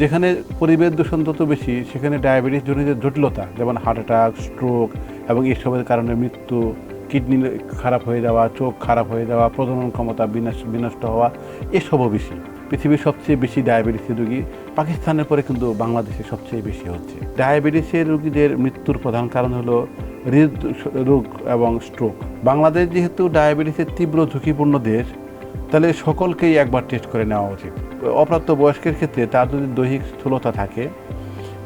যেখানে পরিবেশ দূষণ তত বেশি, সেখানে ডায়াবেটিস জনিত জটিলতা, যেমন হার্ট অ্যাটাক স্ট্রোক এবং এসবের কারণে মৃত্যু কিডনি খারাপ হয়ে যাওয়া, চোখ খারাপ হয়ে যাওয়া, প্রজনন ক্ষমতা বিনষ্ট বিনষ্ট হওয়া, এসবও বেশি। পৃথিবীর সবচেয়ে বেশি ডায়াবেটিসের রোগী পাকিস্তানের পরে কিন্তু বাংলাদেশে সবচেয়ে বেশি হচ্ছে। ডায়াবেটিসের রোগীদের মৃত্যুর প্রধান কারণ হলো হৃদ রোগ এবং স্ট্রোক বাংলাদেশ যেহেতু ডায়াবেটিসের তীব্র ঝুঁকিপূর্ণ দেশ তাহলে সকলকেই একবার টেস্ট করে নেওয়া উচিত। অপ্রাপ্ত বয়স্কের ক্ষেত্রে তার যদি দৈহিক স্থূলতা থাকে,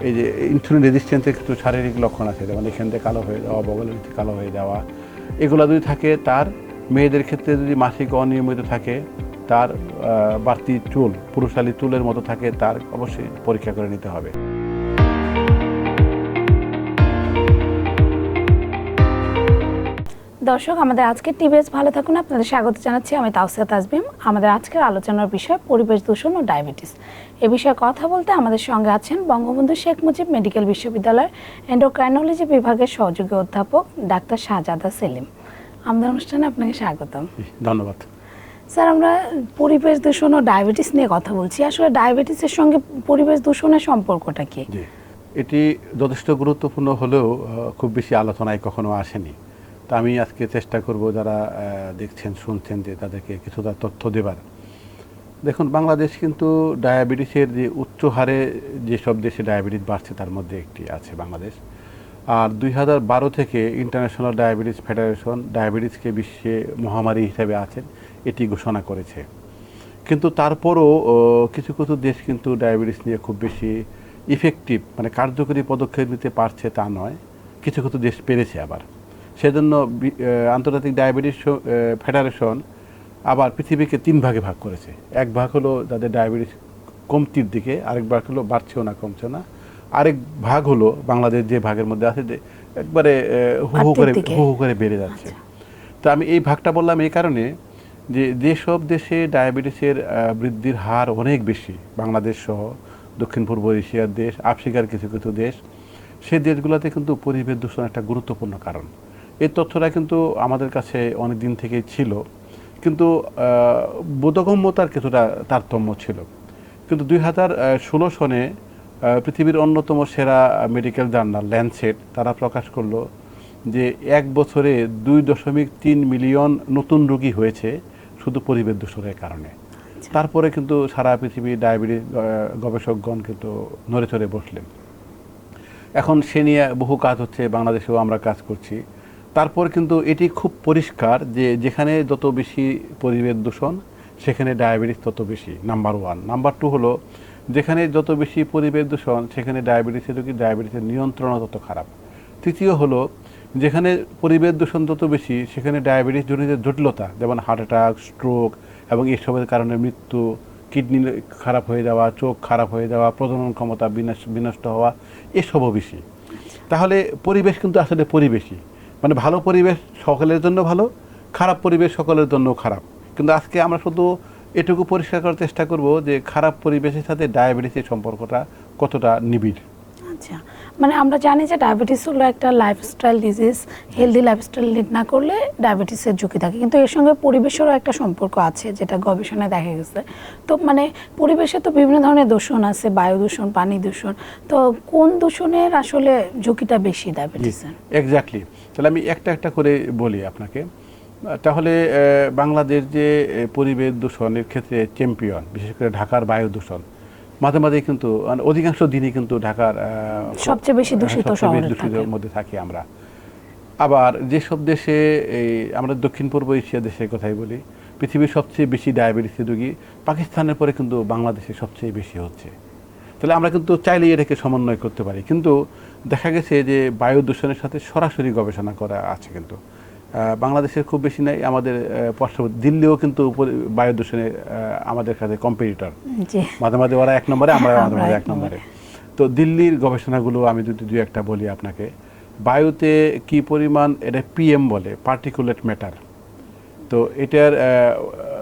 এই যে ইনসুলিন রেজিস্ট্যান্সের কিছু শারীরিক লক্ষণ আছে, যেমন এখান থেকে কালো হয়ে যাওয়া, বগলের কালো হয়ে যাওয়া, এগুলো যদি থাকে, তার মেয়েদের ক্ষেত্রে যদি মাসিক অনিয়মিত থাকে, তার বাড়তি চুল, পুরুষালী চুলের মতো থাকে, তার অবশ্যই পরীক্ষা করে নিতে হবে। দর্শক আমাদের আজকের টিভিএস ভালো থাকুন। আপনাদের স্বাগত জানাচ্ছি আমি তাওসিয়া তাজবিম আমাদের আজকের আলোচনার বিষয় পরিবেশ দূষণ ও ডায়াবেটিস। এ বিষয়ে কথা বলতে আমাদের সঙ্গে আছেন বঙ্গবন্ধু শেখ মুজিব মেডিকেল বিশ্ববিদ্যালয়ের এন্ডোক্রাইনোলজি বিভাগের সহযোগী অধ্যাপক ডাক্তার শাহজাদা সেলিম। আমাদের অনুষ্ঠানে আপনাকে স্বাগতম। ধন্যবাদ। স্যার আমরা পরিবেশ দূষণ ও ডায়াবেটিস নিয়ে কথা বলছি। আসলে ডায়াবেটিসের সঙ্গে পরিবেশ দূষণের সম্পর্কটা কি? এটি যথেষ্ট গুরুত্বপূর্ণ হলেও খুব বেশি আলোচনায় কখনো আসেনি। তা আমি আজকে চেষ্টা করব যারা দেখছেন, শুনছেন যে তাদেরকে কিছুটা তথ্য দেবার। দেখুন, বাংলাদেশ কিন্তু ডায়াবেটিসের যে উচ্চ হারে যেসব দেশে ডায়াবেটিস বাড়ছে, তার মধ্যে একটি আছে বাংলাদেশ। আর দুই হাজার বারো থেকে ইন্টারন্যাশনাল ডায়াবেটিস ফেডারেশন ডায়াবেটিসকে বিশ্বে মহামারী হিসেবে আছেন, এটি ঘোষণা করেছে। কিন্তু তারপরও কিছু কিছু দেশ কিন্তু ডায়াবেটিস নিয়ে খুব বেশি ইফেক্টিভ মানে কার্যকরী পদক্ষেপ নিতে পারছে তা নয়, কিছু কিছু দেশ পেরেছে আবার। সেজন্য আন্তর্জাতিক ডায়াবেটিস ফেডারেশন আবার পৃথিবীকে তিন ভাগে ভাগ করেছে। এক ভাগ হলো যাদের ডায়াবেটিস কমতির দিকে আরেক ভাগ হলো বাড়ছেও না কমছে না। আরেক ভাগ হলো বাংলাদেশ যে ভাগের মধ্যে আছে যে একবারে হু হু করে। হু হু করে বেড়ে যাচ্ছে। তো আমি এই ভাগটা বললাম এই কারণে যে যেসব দেশে ডায়াবেটিসের বৃদ্ধির হার অনেক বেশি বাংলাদেশ সহ দক্ষিণ পূর্ব এশিয়ার দেশ আফ্রিকার কিছু কিছু দেশ সে দেশগুলোতে কিন্তু পরিবেশ দূষণ একটা গুরুত্বপূর্ণ কারণ। এই তথ্যটা কিন্তু আমাদের কাছে অনেক দিন থেকেই ছিল। কিন্তু বোধগম্যতার কিছুটা তারতম্য ছিল। কিন্তু দুই হাজার ষোলো সনে পৃথিবীর অন্যতম সেরা মেডিকেল জার্নাল ল্যান্ডসেট তারা প্রকাশ করল যে এক বছরে দুই দশমিক তিন মিলিয়ন নতুন রোগী হয়েছে শুধু পরিবেশ দূষণের কারণে। তারপরে কিন্তু সারা পৃথিবী ডায়াবেটিস গবেষকগণ কিন্তু নড়ে চড়ে বসলেন। এখন সে নিয়ে বহু কাজ হচ্ছে বাংলাদেশেও আমরা কাজ করছি। তারপর কিন্তু এটি খুব পরিষ্কার যে যেখানে যত বেশি পরিবেশ দূষণ, সেখানে ডায়াবেটিস তত বেশি, নাম্বার ওয়ান। নাম্বার টু হলো, যেখানে যত বেশি পরিবেশ দূষণ, সেখানে ডায়াবেটিসের রোগী ডায়াবেটিসের নিয়ন্ত্রণও তত খারাপ। তৃতীয় হলো, যেখানে পরিবেশ দূষণ তত বেশি, সেখানে ডায়াবেটিস জনিত জটিলতা, যেমন হার্ট অ্যাটাক, স্ট্রোক এবং এসবের কারণে মৃত্যু, কিডনি খারাপ হয়ে যাওয়া, চোখ খারাপ হয়ে যাওয়া, প্রজনন ক্ষমতা বিনষ্ট হওয়া, এসবও বেশি। তাহলে পরিবেশ কিন্তু আসলে পরিবেশই। মানে ভালো পরিবেশ সকলের জন্য ভালো খারাপ পরিবেশ সকলের জন্য খারাপ। কিন্তু আজকে আমরা শুধু এটুকু পরিষ্কার করার চেষ্টা করব যে খারাপ পরিবেশের সাথে ডায়াবেটিসের সম্পর্কটা কতটা নিবিড়। আচ্ছা মানে আমরা জানি যে ডায়াবেটিস হলো একটা lifestyle disease healthy lifestyle lead না করলে ডায়াবেটিসের ঝুঁকি থাকে। কিন্তু এর সঙ্গে পরিবেশেরও একটা সম্পর্ক আছে যেটা গবেষণায় দেখা গেছে। তো মানে পরিবেশে তো বিভিন্ন ধরনের দূষণ আছে বায়ু দূষণ পানি দূষণ। তো কোন দূষণের আসলে ঝুঁকিটা বেশি ডায়াবেটিসের এক্স্যাক্টলি তাহলে আমি একটা একটা করে বলি আপনাকে। তাহলে বাংলাদেশ যে পরিবেশ দূষণের ক্ষেত্রে চ্যাম্পিয়ন বিশেষ করে ঢাকার বায়ু দূষণ মাঝে মাঝে কিন্তু মানে অধিকাংশ দিনই কিন্তু ঢাকার সবচেয়ে বেশি দূষিত সবচেয়ে দূষিতের মধ্যে থাকি আমরা। আবার যেসব দেশে এই আমরা দক্ষিণ পূর্ব এশিয়া দেশের কথাই বলি পৃথিবীর সবচেয়ে বেশি ডায়াবেটিসের রোগী পাকিস্তানের পরে কিন্তু বাংলাদেশে সবচেয়ে বেশি হচ্ছে। তাহলে আমরা কিন্তু চাইলেই এটাকে সমন্বয় করতে পারি। কিন্তু দেখা গেছে যে বায়ু দূষণের সাথে সরাসরি গবেষণা করা আছে কিন্তু। বাংলাদেশের খুব বেশি নাই আমাদের পার্শ্ববর্তী দিল্লিও কিন্তু উপরে- বায়ু দূষণে আমাদের কাছে কম্পিটিটর মাঝে মাঝে ওরা এক নম্বরে আমরা মাঝে মাঝে এক নম্বরে। তো দিল্লির গবেষণাগুলো আমি যদি দুই একটা বলি আপনাকে বায়ুতে কি পরিমাণ এটা পিএম বলে পার্টিকুলেট ম্যাটার তো এটার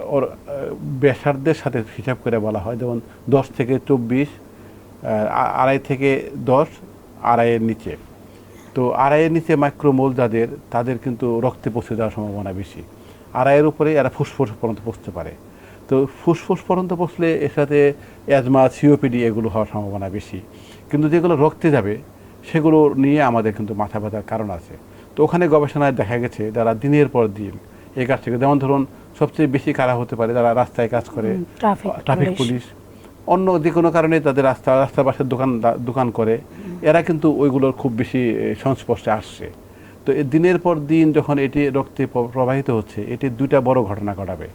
ওর ব্যাসার্ধের সাথে হিসাব করে বলা হয়। যেমন দশ থেকে চব্বিশ আড়াই থেকে দশ আড়াইয়ের নিচে। তো আড়াইয়ের নিচে মাইক্রোমোল যাদের তাদের কিন্তু রক্তে পৌঁছে যাওয়ার সম্ভাবনা বেশি। আড়াইয়ের উপরে এরা ফুসফুস পর্যন্ত পৌঁছতে পারে। তো ফুসফুস পর্যন্ত পৌঁছলে এর সাথে অ্যাজমা সিওপিডি এগুলো হওয়ার সম্ভাবনা বেশি। কিন্তু যেগুলো রক্তে যাবে সেগুলো নিয়ে আমাদের কিন্তু মাথা ব্যথার কারণ আছে। তো ওখানে গবেষণায় দেখা গেছে যারা দিনের পর দিন এই কাজ থেকে যেমন ধরুন সবচেয়ে বেশি কারা হতে পারে যারা রাস্তায় কাজ করে ট্রাফিক পুলিশ। অন্য যে কোনো কারণে তাদের রাস্তা, রাস্তার পাশে দোকান দোকান করে। এরা কিন্তু ওইগুলোর খুব বেশি সংস্পর্শে আসছে। তো দিনের পর দিন যখন এটি রক্তে প্রবাহিত হচ্ছে, এটি দুইটা বড় ঘটনা ঘটাবে।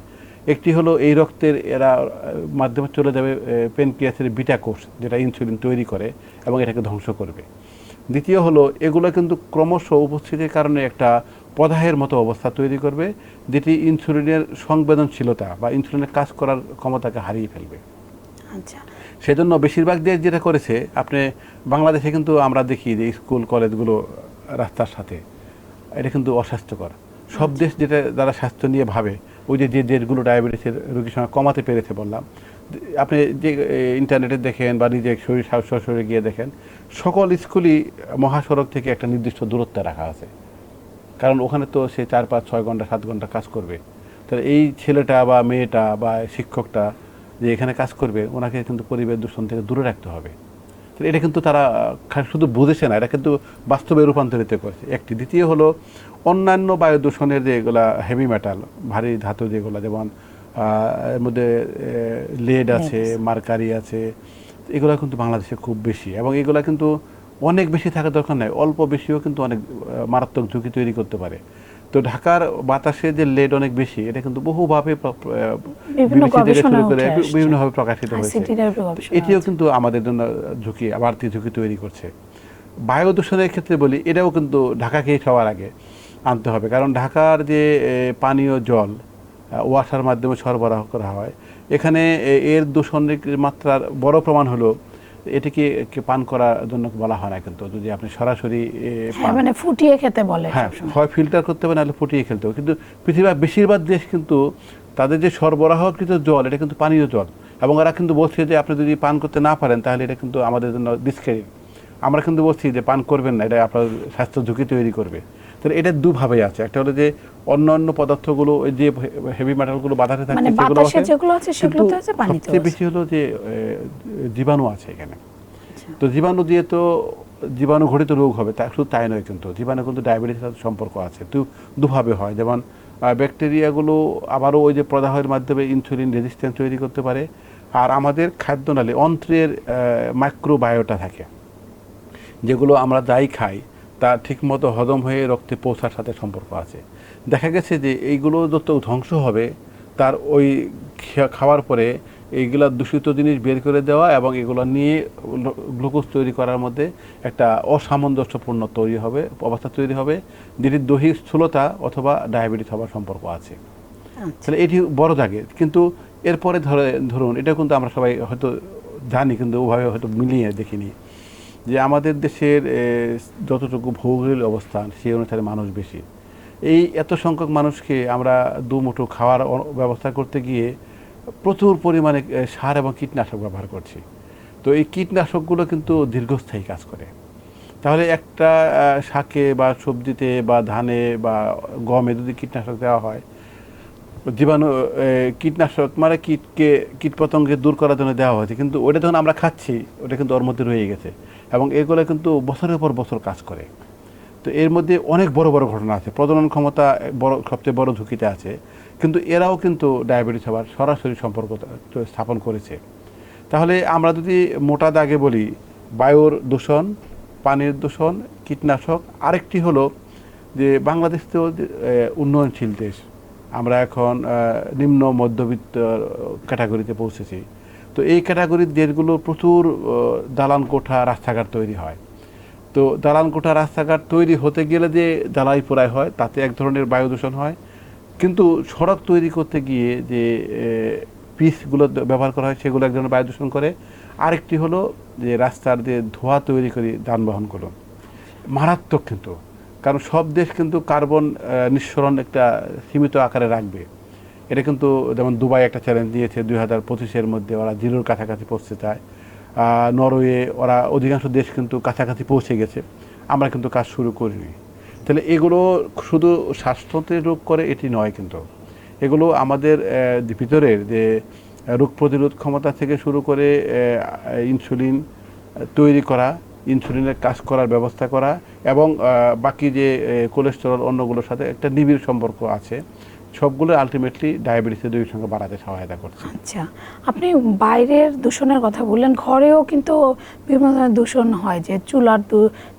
একটি হলো এই রক্তের এরা মাধ্যমে চলে যাবে পেনক্রিয়াসের বিটা কোষ, যেটা ইনসুলিন তৈরি করে এবং এটাকে ধ্বংস করবে। দ্বিতীয় হলো, এগুলো কিন্তু ক্রমশ উপস্থিতির কারণে একটা পদাহের মতো অবস্থা তৈরি করবে, যেটি ইনসুলিনের সংবেদনশীলতা বা ইনসুলিনের কাজ করার ক্ষমতাকে হারিয়ে ফেলবে। আচ্ছা। সেজন্য বেশিরভাগ দেশ যেটা করেছে আপনি বাংলাদেশে কিন্তু আমরা দেখি যে স্কুল কলেজগুলো রাস্তার সাথে। এটা কিন্তু অস্বাস্থ্যকর। সব দেশ যেটা যারা স্বাস্থ্য নিয়ে ভাবে ওই যে যে দেশগুলো ডায়াবেটিসের রোগীর সংখ্যা কমাতে পেরেছে বললাম আপনি যে ইন্টারনেটে দেখেন বা নিজে শরীর সরাসরি গিয়ে দেখেন সকল স্কুলই মহাসড়ক থেকে একটা নির্দিষ্ট দূরত্বে রাখা আছে। কারণ ওখানে তো সে চার পাঁচ ছয় ঘণ্টা সাত ঘণ্টা কাজ করবে। তাহলে এই ছেলেটা বা মেয়েটা বা শিক্ষকটা যে এখানে কাজ করবে ওনাকে কিন্তু পরিবেশ দূষণ থেকে দূরে রাখতে হবে। এটা কিন্তু তারা শুধু বুঝেছে না এটা কিন্তু বাস্তবে রূপান্তরিত করেছে। একটি দ্বিতীয় হলো অন্যান্য বায়ু দূষণের যে এগুলা হেভি মেটাল ভারী ধাতু যেগুলো যেমন এর মধ্যে লেড আছে মার্কারি আছে এগুলো কিন্তু বাংলাদেশে খুব বেশি। এবং এগুলা কিন্তু অনেক বেশি থাকার দরকার নাই অল্প বেশিও কিন্তু অনেক মারাত্মক ঝুঁকি তৈরি করতে পারে। তো ঢাকার বাতাসে যে লেড অনেক বেশি এটা কিন্তু বহুভাবে। বিভিন্নভাবে প্রকাশিত হয়েছে। এটিও কিন্তু আমাদের জন্য ঝুঁকি বাড়তি ঝুঁকি তৈরি করছে। বায়ু দূষণের ক্ষেত্রে বলি এটাও কিন্তু ঢাকাকেই সবার আগে আনতে হবে। কারণ ঢাকার যে পানীয় জল আহ, ওয়াসার মাধ্যমে সরবরাহ করা হয় এখানে এর দূষণের মাত্রার বড় প্রমাণ হলো এটিকে পান করার জন্য বলা হয় না কিন্তু যদি আপনি সরাসরি হ্যাঁ মানে ফুটিয়ে খেতে বলে হ্যাঁ। হয় ফিল্টার করতে হবে নাহলে ফুটিয়ে খেলতে হবে। কিন্তু পৃথিবীর বেশিরভাগ দেশ কিন্তু তাদের যে সরবরাহকৃত জল এটা কিন্তু পানীয় জল। এবং এরা কিন্তু বলছে যে আপনি যদি পান করতে না পারেন তাহলে এটা কিন্তু আমাদের জন্য ডিসক্রেডিট আমরা কিন্তু বলছি যে পান করবেন না এটা আপনার স্বাস্থ্য ঝুঁকি তৈরি করবে। তাহলে এটা দুভাবে আছে। একটা হলো যে অন্য অন্য পদার্থগুলো ওই যে হেভি মেটালগুলো বাধাতে থাকে মানে সেগুলো বাতাসে আছে। যেগুলো আছে সেগুলো তো আছে পানিতেও সবচেয়ে আছে। বেশি হলো যে জীবাণু আছে এখানে। আচ্ছা। তো জীবাণু দিয়ে তো জীবাণু ঘটিত রোগ হবে তা শুধু তাই নয় কিন্তু জীবাণু কিন্তু ডায়াবেটিসের সাথে সম্পর্ক আছে। তো দুভাবে হয় যেমন ব্যাকটেরিয়াগুলো আবারও ওই যে প্রদাহের মাধ্যমে ইনসুলিন রেজিস্ট্যান্স তৈরি করতে পারে। আর আমাদের খাদ্য খাদ্যনালী অন্ত্রের মাইক্রোবায়োটা থাকে। যেগুলো আমরা যাই খাই তা ঠিকমতো হজম হয়ে রক্তে পৌঁছার সাথে সম্পর্ক আছে। দেখা গেছে যে এইগুলো যত ধ্বংস হবে তার ওই খাওয়ার পরে এইগুলা দূষিত জিনিস বের করে দেওয়া এবং এগুলো নিয়ে গ্লুকোজ তৈরি করার মধ্যে একটা অসামঞ্জস্যপূর্ণ তৈরি হবে অবস্থা তৈরি হবে যেটি দৈহিক স্থূলতা অথবা ডায়াবেটিস হওয়ার সম্পর্ক আছে। আচ্ছা। তাহলে এটি বড় জাগে কিন্তু এরপরে ধরে ধরুন এটা কিন্তু আমরা সবাই হয়তো জানি কিন্তু ওভাবে হয়তো মিলিয়ে দেখিনি যে আমাদের দেশের যতটুকু ভৌগোলিক অবস্থান সেই অনুসারে মানুষ বেশি। এই এত সংখ্যক মানুষকে আমরা দুমুঠো খাওয়ার ব্যবস্থা করতে গিয়ে প্রচুর পরিমাণে সার এবং কীটনাশক ব্যবহার করছি। তো এই কীটনাশকগুলো কিন্তু দীর্ঘস্থায়ী কাজ করে। তাহলে একটা শাকে বা সবজিতে বা ধানে বা গমে যদি কীটনাশক দেওয়া হয়, জীবাণু কীটনাশক মানে কীটকে, কীটপতঙ্গকে দূর করার জন্য দেওয়া হয়েছে। কিন্তু ওটা যখন আমরা খাচ্ছি, ওটা কিন্তু ওর মধ্যে রয়ে গেছে। এবং এগুলো কিন্তু বছরের পর বছর কাজ করে। তো এর মধ্যে অনেক বড় বড় ঘটনা আছে। প্রজনন ক্ষমতা বড়, সবচেয়ে বড় ঝুঁকিতে আছে। কিন্তু এরাও কিন্তু ডায়াবেটিস হওয়ার সরাসরি সম্পর্ক স্থাপন করেছে। তাহলে আমরা যদি মোটা দাগে বলি, বায়ুর দূষণ, পানির দূষণ, কীটনাশক, আরেকটি হলো যে বাংলাদেশ তো উন্নয়নশীল দেশ। আমরা এখন নিম্ন, মধ্যবিত্ত ক্যাটাগরিতে পৌঁছেছি। তো এই ক্যাটাগরির দেশগুলো প্রচুর দালান কোঠা রাস্তাঘাট তৈরি হয়। তো দালান কোঠা রাস্তাঘাট তৈরি হতে গেলে যে জ্বালাই পোড়াই হয়, তাতে এক ধরনের বায়ু দূষণ হয়। কিন্তু সড়ক তৈরি করতে গিয়ে যে পিসগুলো ব্যবহার করা হয়, সেগুলো এক ধরনের বায়ু দূষণ করে। আরেকটি হলো যে, রাস্তার যে ধোঁয়া তৈরি করি যানবাহনগুলো মারাত্মক কিন্তু। কারণ সব দেশ কিন্তু কার্বন নিঃসরণ একটা সীমিত আকারে রাখবে। এটা কিন্তু যেমন দুবাই একটা চ্যালেঞ্জ দিয়েছে, দুই হাজার পঁচিশের মধ্যে ওরা জিরোর কাছাকাছি পৌঁছতে চায় নরওয়ে, ওরা অধিকাংশ দেশ কিন্তু কাছাকাছি পৌঁছে গেছে। আমরা কিন্তু কাজ শুরু করিনি। তাহলে এগুলো শুধু স্বাস্থ্যতে রোগ করে, এটি নয় কিন্তু। এগুলো আমাদের ভিতরের যে রোগ প্রতিরোধ ক্ষমতা থেকে শুরু করে ইনসুলিন তৈরি করা, ইনসুলিনের কাজ করার ব্যবস্থা করা এবং বাকি যে কোলেস্টেরল অন্যগুলোর সাথে একটা নিবিড় সম্পর্ক আছে। সবগুলো আলটিমেটলি ডায়াবেটিসের দুই সঙ্গে বাড়াতে সহায়তা করছে। আচ্ছা আপনি বাইরের দূষণের কথা বললেন ঘরেও কিন্তু বিভিন্ন ধরনের দূষণ হয় যে চুলার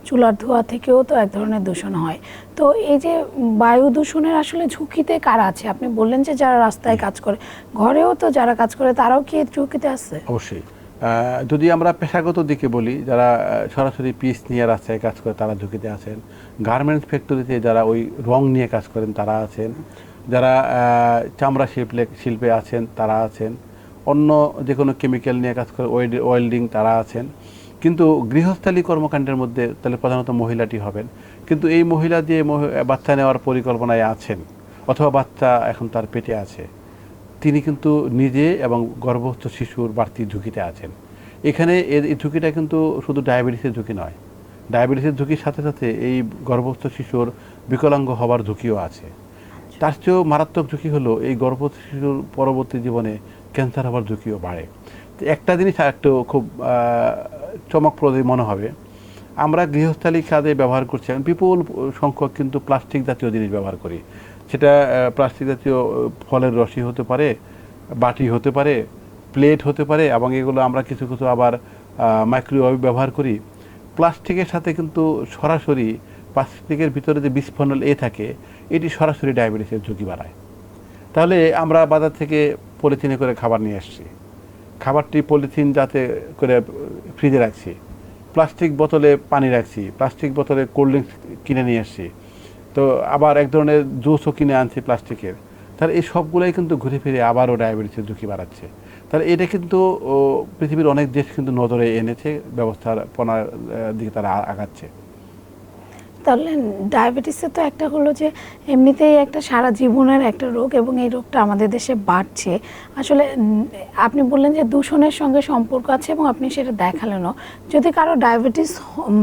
চুলার ধোঁয়া থেকেও তো এক ধরনের দূষণ হয়। তো এই যে বায়ু দূষণের আসলে ঝুঁকিতে কারা আছে? আপনি বললেন যে যারা রাস্তায় কাজ করে ঘরেও তো যারা কাজ করে তারাও কি ঝুঁকিতে আছে? অবশ্যই। যদি আমরা পেশাগত দিকে বলি যারা সরাসরি পিস নিয়ে রাস্তায় কাজ করে তারা ঝুঁকিতে আছেন। গার্মেন্টস ফ্যাক্টরিতে যারা ওই রং নিয়ে কাজ করেন তারা আছেন। যারা চামড়া শিল্পে শিল্পে আছেন, তারা আছেন। অন্য যে কোনো কেমিক্যাল নিয়ে কাজ করে ওয়েল্ডিং তারা আছেন। কিন্তু গৃহস্থালী কর্মকাণ্ডের মধ্যে তাহলে প্রধানত মহিলাটি হবেন। কিন্তু এই মহিলা যে মহি- বাচ্চা নেওয়ার পরিকল্পনায় আছেন, অথবা বাচ্চা এখন তার পেটে আছে, তিনি কিন্তু নিজে এবং গর্ভস্থ শিশুর বাড়তি ঝুঁকিতে আছেন। এখানে এই ঝুঁকিটা কিন্তু শুধু ডায়াবেটিসের ঝুঁকি নয়। ডায়াবেটিসের ঝুঁকির সাথে সাথে এই গর্ভস্থ শিশুর বিকলাঙ্গ হবার ঝুঁকিও আছে। তার চেয়েও মারাত্মক ঝুঁকি হলো এই গর্ভবতী শিশুর পরবর্তী জীবনে ক্যান্সার হবার ঝুঁকিও বাড়ে। তো একটা জিনিস একটু খুব চমকপ্রদ মনে হবে। আমরা গৃহস্থালী কাজে ব্যবহার করছি। এখন বিপুল সংখ্যক কিন্তু প্লাস্টিক জাতীয় জিনিস ব্যবহার করি। সেটা প্লাস্টিক জাতীয় ফলের রসি হতে পারে, বাটি হতে পারে, প্লেট হতে পারে এবং এগুলো আমরা কিছু কিছু আবার মাইক্রোওয়েভ ব্যবহার করি। প্লাস্টিকের সাথে কিন্তু সরাসরি প্লাস্টিকের ভিতরে যে বিস্ফোরণ এ থাকে, এটি সরাসরি ডায়াবেটিসের ঝুঁকি বাড়ায়। তাহলে আমরা বাজার থেকে পলিথিনে করে খাবার নিয়ে আসছি। খাবারটি পলিথিন যাতে করে ফ্রিজে রাখছি। প্লাস্টিক বোতলে পানি রাখছি, প্লাস্টিক বোতলে কোল্ড ড্রিঙ্কস কিনে নিয়ে আসছি। তো আবার এক ধরনের জুসও কিনে আনছি প্লাস্টিকের। তাহলে এই সবগুলোই কিন্তু ঘুরে ফিরে আবারও ডায়াবেটিসের ঝুঁকি বাড়াচ্ছে। তাহলে এটা কিন্তু পৃথিবীর অনেক দেশ কিন্তু নজরে এনেছে ব্যবস্থাপনার দিকে তারা আগাচ্ছে। তাহলে ডায়াবেটিসে তো একটা হলো যে এমনিতেই একটা সারা জীবনের একটা রোগ এবং এই রোগটা আমাদের দেশে বাড়ছে। আসলে আপনি বললেন যে দূষণের সঙ্গে সম্পর্ক আছে এবং আপনি সেটা দেখালেনও। যদি কারও ডায়াবেটিস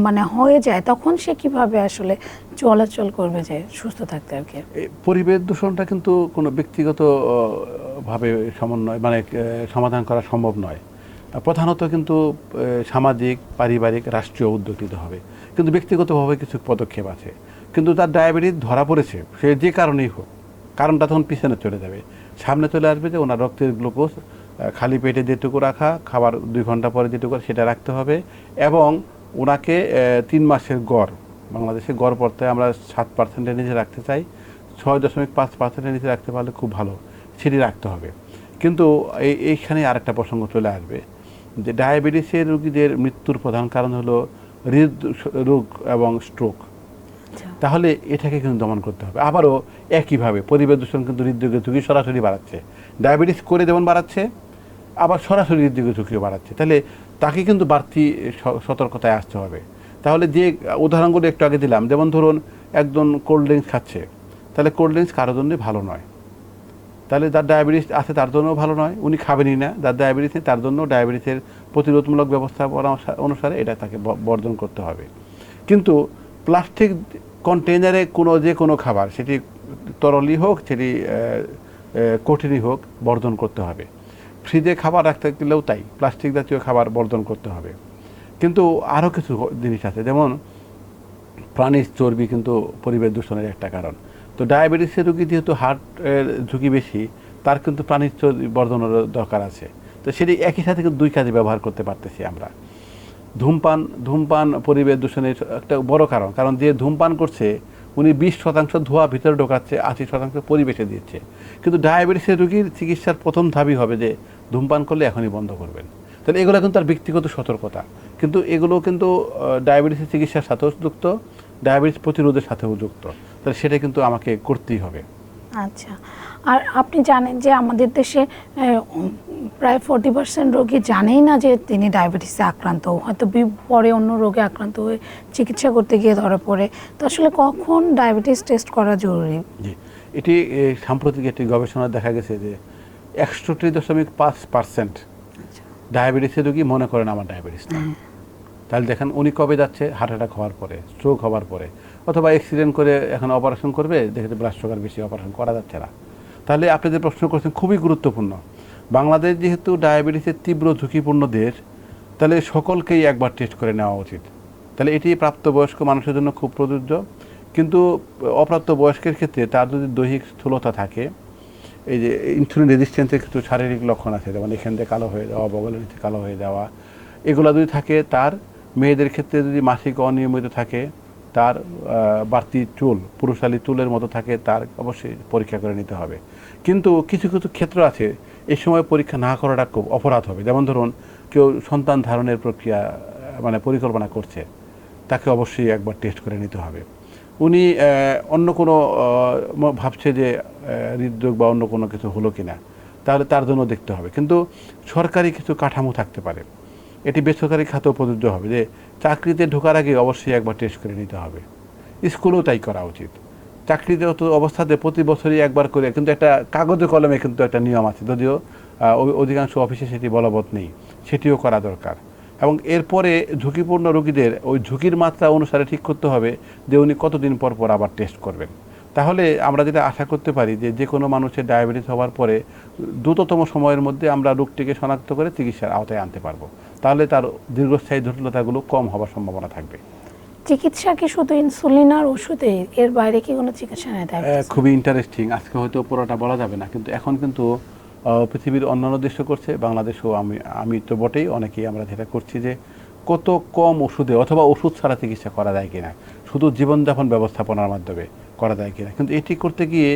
মানে হয়ে যায়, তখন সে কীভাবে আসলে চলাচল করবে যে সুস্থ থাকতে আর কি? পরিবেশ দূষণটা কিন্তু কোনো ব্যক্তিগত ভাবে সমন্বয় মানে সমাধান করা সম্ভব নয়। প্রধানত কিন্তু সামাজিক, পারিবারিক, রাষ্ট্রীয় উদ্যোগ হবে। কিন্তু ব্যক্তিগতভাবে কিছু পদক্ষেপ আছে। কিন্তু তার ডায়াবেটিস ধরা পড়েছে, সে যে কারণেই হোক। কারণটা তখন পিছনে চলে যাবে। সামনে চলে আসবে যে ওনার রক্তের গ্লুকোজ খালি পেটে যেটুকু রাখা, খাবার দুই ঘণ্টা পরে যেটুকু সেটা রাখতে হবে এবং ওনাকে তিন মাসের গড়, বাংলাদেশে গড় পড়তে আমরা সাত পার্সেন্টের নিচে রাখতে চাই। ছয় দশমিক পাঁচ পার্সেন্টের নিচে রাখতে পারলে খুব ভালো, সেটি রাখতে হবে। কিন্তু এই, এইখানে আরেকটা প্রসঙ্গ চলে আসবে যে ডায়াবেটিসের রোগীদের মৃত্যুর প্রধান কারণ হলো হৃদরোগ এবং স্ট্রোক আচ্ছা। তাহলে এটাকে কিন্তু দমন করতে হবে। আবারও একইভাবে পরিবেশ দূষণ কিন্তু হৃদরোগের ঝুঁকি সরাসরি বাড়াচ্ছে। ডায়াবেটিস করে যেমন বাড়াচ্ছে আবার সরাসরি হৃদরোগের ঝুঁকিও বাড়াচ্ছে। তাহলে তাকে কিন্তু বাড়তি স- সতর্কতায় আসতে হবে। তাহলে যে উদাহরণগুলো একটু আগে দিলাম যেমন ধরুন একজন কোল্ড ড্রিঙ্কস খাচ্ছে। তাহলে কোল্ড ড্রিঙ্কস কারোর জন্যই ভালো নয়। তাহলে যার ডায়াবেটিস আছে, তার জন্যও ভালো নয়, উনি খাবেনই না। যার ডায়াবেটিস নেই, তার জন্য ডায়াবেটিসের প্রতিরোধমূলক ব্যবস্থাপনা অনুসারে এটা তাকে বর্জন করতে হবে। কিন্তু প্লাস্টিক কন্টেনারে কোনো যে কোনো খাবার, সেটি তরলই হোক, সেটি কঠিনই হোক, বর্জন করতে হবে। ফ্রিজে খাবার রাখতে গেলেও তাই প্লাস্টিক জাতীয় খাবার বর্জন করতে হবে। কিন্তু আরও কিছু জিনিস আছে, যেমন প্রাণীর চর্বি কিন্তু পরিবেশ দূষণের একটা কারণ। তো ডায়াবেটিসের রোগী যেহেতু হার্টের ঝুঁকি বেশি, তার কিন্তু প্রাণীর বর্ধনের দরকার আছে। তো সেটি একই সাথে কিন্তু দুই কাজে ব্যবহার করতে পারতেছি আমরা। ধূমপান ধূমপান পরিবেশ দূষণের একটা বড় কারণ কারণ যে ধূমপান করছে, উনি বিশ শতাংশ ধোঁয়া ভিতরে ঢোকাচ্ছে, আশি শতাংশ পরিবেশে দিচ্ছে। কিন্তু ডায়াবেটিসের রোগীর চিকিৎসার প্রথম ধাপই হবে যে ধূমপান করলে এখনই বন্ধ করবেন। তাহলে এগুলো কিন্তু তার ব্যক্তিগত সতর্কতা। কিন্তু এগুলো কিন্তু ডায়াবেটিসের চিকিৎসার সাথেও যুক্ত। ডায়াবেটিস প্রতিরোধের সাথেও যুক্ত। তাহলে সেটা কিন্তু আমাকে করতেই হবে। আচ্ছা। আর আপনি জানেন যে আমাদের দেশে প্রায় ফোর্টি পার্সেন্ট রোগী জানেই না যে তিনি ডায়াবেটিসে আক্রান্ত। হয়তো পরে অন্য রোগে আক্রান্ত হয়ে চিকিৎসা করতে গিয়ে ধরা পড়ে। তো আসলে কখন ডায়াবেটিস টেস্ট করা জরুরি? জি। এটি সাম্প্রতিক একটি গবেষণা দেখা গেছে যে একষট্টি দশমিক পাঁচ পার্সেন্ট আচ্ছা। ডায়াবেটিসের রোগী মনে করেন আমার ডায়াবেটিস না। তাহলে দেখেন উনি কবে যাচ্ছে হার্ট অ্যাটাক হওয়ার পরে স্ট্রোক হওয়ার পরে, অথবা অ্যাক্সিডেন্ট করে এখন অপারেশন করবে দেখে ব্লাড সুগার বেশি অপারেশন করা যাচ্ছে না। তাহলে আপনি যে প্রশ্ন করছেন খুবই গুরুত্বপূর্ণ। বাংলাদেশ যেহেতু ডায়াবেটিসের তীব্র ঝুঁকিপূর্ণ দেশ, তাহলে সকলকেই একবার টেস্ট করে নেওয়া উচিত। তাহলে এটি প্রাপ্তবয়স্ক মানুষের জন্য খুব প্রযোজ্য। কিন্তু অপ্রাপ্ত বয়স্কের ক্ষেত্রে তার যদি দৈহিক স্থূলতা থাকে, এই যে ইনসুলিন রেজিস্ট্যান্সের কিছু শারীরিক লক্ষণ আছে, যেমন এখান থেকে কালো হয়ে যাওয়া, বগলের নিচে কালো হয়ে যাওয়া, এগুলো যদি থাকে তার মেয়েদের ক্ষেত্রে যদি মাসিক অনিয়মিত থাকে, তার বাড়তি চুল, পুরুষালী চুলের মতো থাকে, তার অবশ্যই পরীক্ষা করে নিতে হবে। কিন্তু কিছু কিছু ক্ষেত্র আছে, এই সময় পরীক্ষা না করাটা খুব অপরাধ হবে। যেমন ধরুন, কেউ সন্তান ধারণের প্রক্রিয়া মানে পরিকল্পনা করছে, তাকে অবশ্যই একবার টেস্ট করে নিতে হবে। উনি অন্য কোনো ভাবছে যে হৃদরোগ বা অন্য কোনো কিছু হলো কিনা, তাহলে তার জন্য দেখতে হবে। কিন্তু সরকারি কিছু কাঠামো থাকতে পারে। এটি বেসরকারি খাতেও প্রযোজ্য হবে যে চাকরিতে ঢোকার আগে অবশ্যই একবার টেস্ট করে নিতে হবে। স্কুলেও তাই করা উচিত। চাকরিতে অবস্থাতে প্রতি বছরই একবার করে, কিন্তু একটা কাগজে কলমে কিন্তু একটা নিয়ম আছে, যদিও অধিকাংশ অফিসে সেটি বলবৎ নেই, সেটিও করা দরকার। এবং এরপরে ঝুঁকিপূর্ণ রোগীদের ওই ঝুঁকির মাত্রা অনুসারে ঠিক করতে হবে যে উনি কতদিন পর পর আবার টেস্ট করবেন। তাহলে আমরা যেটা আশা করতে পারি যে যে কোনো মানুষের ডায়াবেটিস হওয়ার পরে দ্রুততম সময়ের মধ্যে আমরা রোগটিকে শনাক্ত করে চিকিৎসার আওতায় আনতে পারব। তাহলে তার দীর্ঘস্থায়ী জটিলতাগুলো কম হওয়ার সম্ভাবনা থাকবে। চিকিৎসা কি শুধু ইনসুলিন আর ওষুধে? এর বাইরে কি কোনো চিকিৎসা নেই? খুবই ইন্টারেস্টিং আজকে হয়তো পুরোটা বলা যাবে না কিন্তু এখন কিন্তু পৃথিবীর অন্যান্য দেশও করছে বাংলাদেশেও আমি আমি তো বটেই অনেকেই আমরা যেটা করছি যে কত কম ওষুধে অথবা ওষুধ ছাড়া চিকিৎসা করা যায় কিনা। শুধু জীবনযাপন ব্যবস্থাপনার মাধ্যমে। করা যায় কিনা। কিন্তু এটি করতে গিয়ে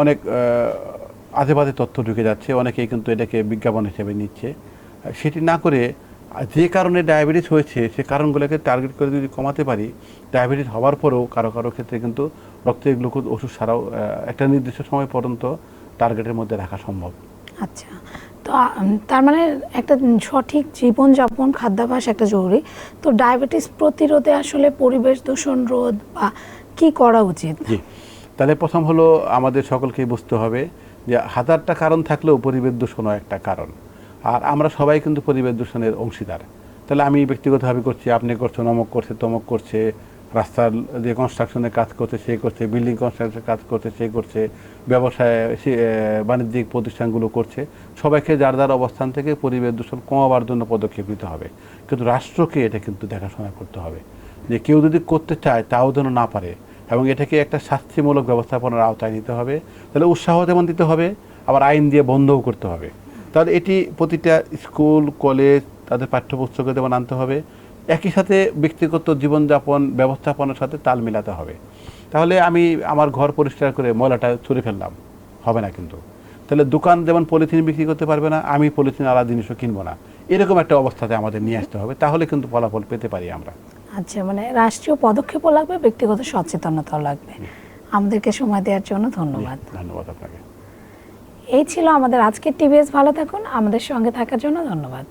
অনেক আজে বাজে তথ্য ঢুকে যাচ্ছে, অনেকেই কিন্তু এটাকে বিজ্ঞাপন হিসেবে নিচ্ছে। সেটি না করে যে কারণে ডায়াবেটিস হয়েছে, সে কারণগুলোকে টার্গেট করে যদি কমাতে পারি, ডায়াবেটিস হওয়ার পরেও কারও কারও ক্ষেত্রে কিন্তু রক্তের গ্লুকোজ ওষুধ ছাড়াও একটা নির্দিষ্ট সময় পর্যন্ত টার্গেটের মধ্যে রাখা সম্ভব। আচ্ছা। তো তার মানে একটা সঠিক জীবনযাপন, খাদ্যাভ্যাস একটা জরুরি। তো ডায়াবেটিস প্রতিরোধে আসলে পরিবেশ দূষণ রোধ বা কি করা উচিত? তাহলে প্রথম হলো আমাদের সকলকেই বুঝতে হবে যে হাজারটা কারণ থাকলেও পরিবেশ দূষণও একটা কারণ। আর আমরা সবাই কিন্তু পরিবেশ দূষণের অংশীদার। তাহলে আমি ব্যক্তিগতভাবে করছি, আপনি করছেন, অমক করছে, তমক করছে, রাস্তার যে কনস্ট্রাকশনের কাজ করছে, সে করছে বিল্ডিং কনস্ট্রাকশনের কাজ করছে, সে করছে, ব্যবসায় বাণিজ্যিক প্রতিষ্ঠানগুলো করছে। সবাইকে যার যার অবস্থান থেকে পরিবেশ দূষণ কমাবার জন্য পদক্ষেপ নিতে হবে। কিন্তু রাষ্ট্রকে এটা কিন্তু দেখাশোনা করতে হবে। যে কেউ যদি করতে চায়, তাও যেন না পারে। এবং এটাকে একটা শাস্তিমূলক ব্যবস্থাপনার আওতায় নিতে হবে। তাহলে উৎসাহ যেমন দিতে হবে, আবার আইন দিয়ে বন্ধও করতে হবে। তাহলে এটি প্রতিটা স্কুল, কলেজ, তাদের পাঠ্যপুস্তকে যেমন আনতে হবে, একই সাথে ব্যক্তিগত জীবনযাপন, ব্যবস্থাপনার সাথে তাল মিলাতে হবে। তাহলে আমি আমার ঘর পরিষ্কার করে ময়লাটা ছুঁড়ে ফেললাম। হবে না কিন্তু। তাহলে দোকান যেমন পলিথিন বিক্রি করতে পারবে না, আমি পলিথিন আলাদা জিনিসও কিনবো না। এরকম একটা অবস্থাতে আমাদের নিয়ে আসতে হবে। তাহলে কিন্তু ফলাফল পেতে পারি আমরা। আচ্ছা মানে রাষ্ট্রীয় পদক্ষেপও লাগবে ব্যক্তিগত সচেতনতাও লাগবে। আমাদেরকে সময় দেওয়ার জন্য ধন্যবাদ। ধন্যবাদ আপনাকে। এই ছিল আমাদের আজকের টিভিএস ভালো থাকুন আমাদের সঙ্গে থাকার জন্য ধন্যবাদ।